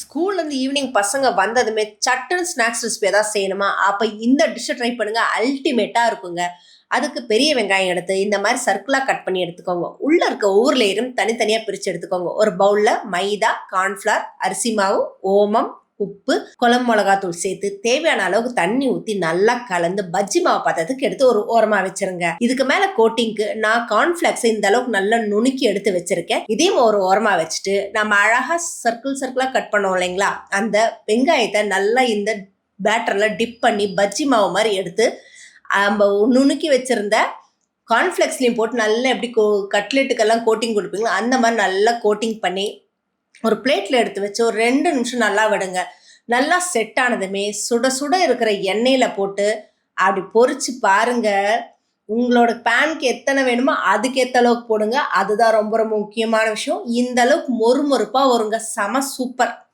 ஸ்கூல்லேருந்து ஈவினிங் பசங்க வந்ததுமே சட்டுன்னு ஸ்நாக்ஸ் ரெசிபி ஏதாவது செய்யணுமா? அப்போ இந்த டிஷ்ஷை ட்ரை பண்ணுங்க. அல்டிமேட்டாக இருக்குங்க. அதுக்கு பெரிய வெங்காயம் எடுத்து இந்த மாதிரி சர்க்குலாக கட் பண்ணி எடுத்துக்கோங்க. உள்ளே இருக்க ஒவ்வொரு லேயரும் தனித்தனியாக பிரித்து எடுத்துக்கோங்க. ஒரு பவுலில் மைதா கார்ன்ஃப்ளவர் அரிசி மாவு ஓமம் உப்பு குழம்பு மிளகாத்தூள் சேர்த்து தேவையான அளவுக்கு தண்ணி ஊற்றி நல்லா கலந்து பஜ்ஜி மாவு பதத்துக்கு எடுத்து ஒரு ஓரமாக வச்சிருங்க. இதுக்கு மேலே கோட்டிங்க்கு நான் கார்ன்ஃப்ளெக்ஸை இந்த அளவுக்கு நல்லா நுணுக்கி எடுத்து வச்சிருக்கேன். இதையும் ஒரு ஓரமாக வச்சுட்டு நம்ம அழகாக சர்க்கிள் சர்க்கிளாக கட் பண்ணோம் இல்லைங்களா? அந்த வெங்காயத்தை நல்லா இந்த பேட்டரில் டிப் பண்ணி பஜ்ஜி மாவு மாதிரி எடுத்து நம்ம நுணுக்கி வச்சிருந்த கார்ன்ஃப்ளெக்ஸ்லையும் போட்டு நல்லா எப்படி கோ கட்லெட்டுக்கெல்லாம் கோட்டிங் கொடுப்பீங்களோ அந்த மாதிரி நல்லா கோட்டிங் பண்ணி ஒரு பிளேட்டில் எடுத்து வச்சு ஒரு ரெண்டு நிமிஷம் நல்லா விடுங்க. நல்லா செட் ஆனதுமே சுட சுட இருக்கிற எண்ணெயில் போட்டு அப்படி பொறிச்சு பாருங்க. உங்களோட பேனுக்கு எத்தனை வேணுமோ அதுக்கேற்ற அளவுக்கு போடுங்க. அதுதான் ரொம்ப ரொம்ப முக்கியமான விஷயம். இந்த அளவுக்கு மொறுமொறுப்பாக வருங்க. செம சூப்பர்